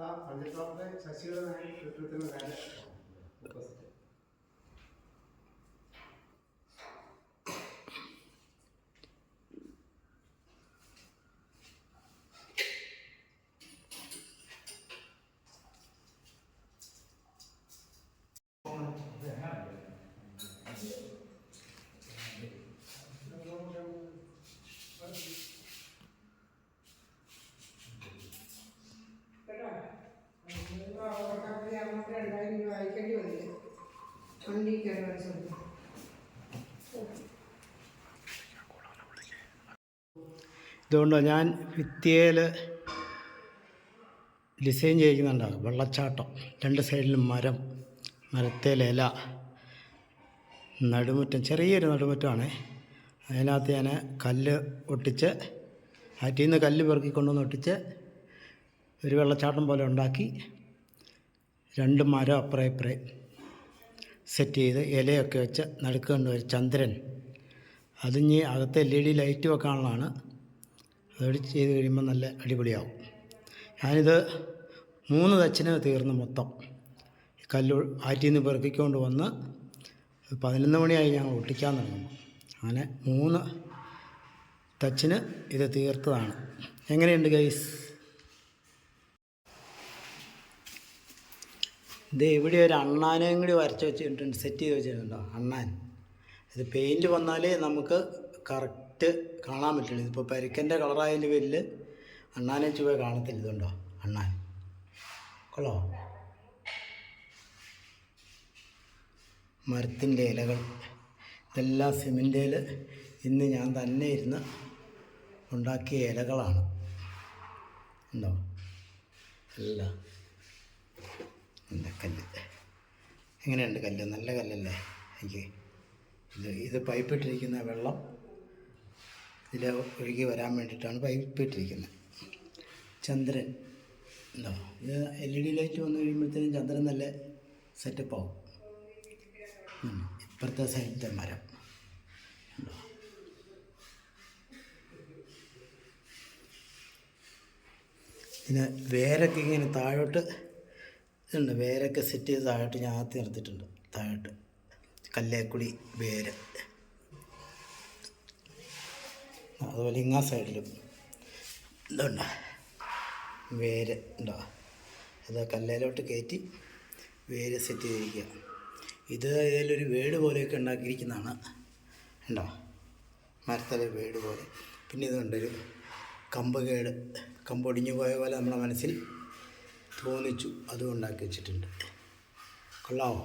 ആ പഞ്ചപ്രവർത്തക ശശിയുടെ നേതൃത്വത്തിന് നേരെ വരച്ചു. ഇതുകൊണ്ട് ഞാൻ ഭിത്തിയിൽ ഡിസൈൻ ചെയ്യുന്നുണ്ടാകും വെള്ളച്ചാട്ടം. രണ്ട് സൈഡിലും മരം മരത്തേൽ ഇല നടുമുറ്റം. ചെറിയൊരു നടുമുറ്റമാണ്. അതിനകത്ത് ഞാൻ കല്ല് ഒട്ടിച്ച് ആറ്റിൽ നിന്ന് കല്ല് പെറുക്കി കൊണ്ടുവന്ന് ഒട്ടിച്ച് ഒരു വെള്ളച്ചാട്ടം പോലെ ഉണ്ടാക്കി രണ്ട് മരം അപ്പുറം ഇപ്പുറേ സെറ്റ് ചെയ്ത് ഇലയൊക്കെ വെച്ച് നടുക്ക് ഒരു ചന്ദ്രൻ. അതിഞ്ഞ് അകത്ത് എൽ ഇ ഡി ലൈറ്റ് വെക്കാനുള്ളതാണ് അതോട് ചെയ്ത് കഴിയുമ്പോൾ നല്ല അടിപൊളിയാവും. ഞാനിത് മൂന്ന് തച്ചിന് തീർന്നു മൊത്തം. കല്ലു ആറ്റിൽ നിന്ന് പെറുക്കിക്കൊണ്ട് വന്ന് പതിനൊന്ന് മണിയായി ഞങ്ങൾ ഒട്ടിക്കാൻ തുടങ്ങുമ്പോൾ അങ്ങനെ മൂന്ന് തച്ചിന് ഇത് തീർത്തതാണ്. എങ്ങനെയുണ്ട് ഗൈസ് ഇത് ഇവിടെ ഒരു അണ്ണാനെയും കൂടി വരച്ച് വെച്ചിട്ടുണ്ട്. സെറ്റ് ചെയ്ത് വെച്ചിട്ടുണ്ടോ? അണ്ണാൻ. ഇത് പെയിന്റ് വന്നാലേ നമുക്ക് കറക്റ്റ് കാണാൻ പറ്റുള്ളൂ. ഇതിപ്പോൾ പരിക്കന്റെ കളറായതിന്റെ പേരിൽ അണ്ണാനെ ചുവ കാണത്തില്ല. ഇതുണ്ടോ? അണ്ണാൻ. കൊള്ളോ? മരത്തിന്റെ ഇലകൾ. ഇതെല്ലാം സിമെന്റേൽ ഇന്ന് ഞാൻ തന്നെ ഇരുന്ന് ഉണ്ടാക്കിയ ഇലകളാണ്. ഉണ്ടോ? എല്ലാം എന്താ കല്ല്? എങ്ങനെയുണ്ട് കല്ല്? നല്ല കല്ലല്ലേ? എനിക്ക് ഇത് ഇത് പൈപ്പ് ഇട്ടിരിക്കുന്ന വെള്ളം ഇതിൽ ഒഴുകി വരാൻ വേണ്ടിയിട്ടാണ് പൈപ്പ് ഇട്ടിരിക്കുന്നത് ചന്ദ്രൻ. ഉണ്ടോ? ഇത് എൽ ഇ ഡി ലൈറ്റ് വന്നു കഴിയുമ്പോഴത്തേനും ചന്ദ്രൻ നല്ല സെറ്റപ്പ് ആവും. ഇപ്പുറത്തെ സൈഡിലത്തെ മരം. പിന്നെ വേരൊക്കെ ഇങ്ങനെ താഴോട്ട് ഇതുണ്ട്. വേരൊക്കെ സെറ്റ് ചെയ്ത് താഴോട്ട് ഞാൻ ആത്തി നിർത്തിയിട്ടുണ്ട്. താഴോട്ട്. കല്ലേക്കുടി വേര്. അതുപോലെ ഇങ്ങാ സൈഡിലും ഇതുണ്ട്. വേര് ഉണ്ടോ? അത് കല്ലേലോട്ട് കയറ്റി വേര് സെറ്റ് ചെയ്തിരിക്കുക. ഇത് ഇതിലൊരു വേട് പോലെയൊക്കെ ഉണ്ടാക്കിയിരിക്കുന്നതാണ്. ഉണ്ടോ? മരത്തിലെ വേട് പോലെ. പിന്നെ ഇതുണ്ടൊരു കമ്പ് കേട്. കമ്പ് ഒടിഞ്ഞു പോയ പോലെ നമ്മുടെ മനസ്സിൽ തോന്നിച്ചു അതും ഉണ്ടാക്കി വെച്ചിട്ടുണ്ട്. കൊള്ളാമോ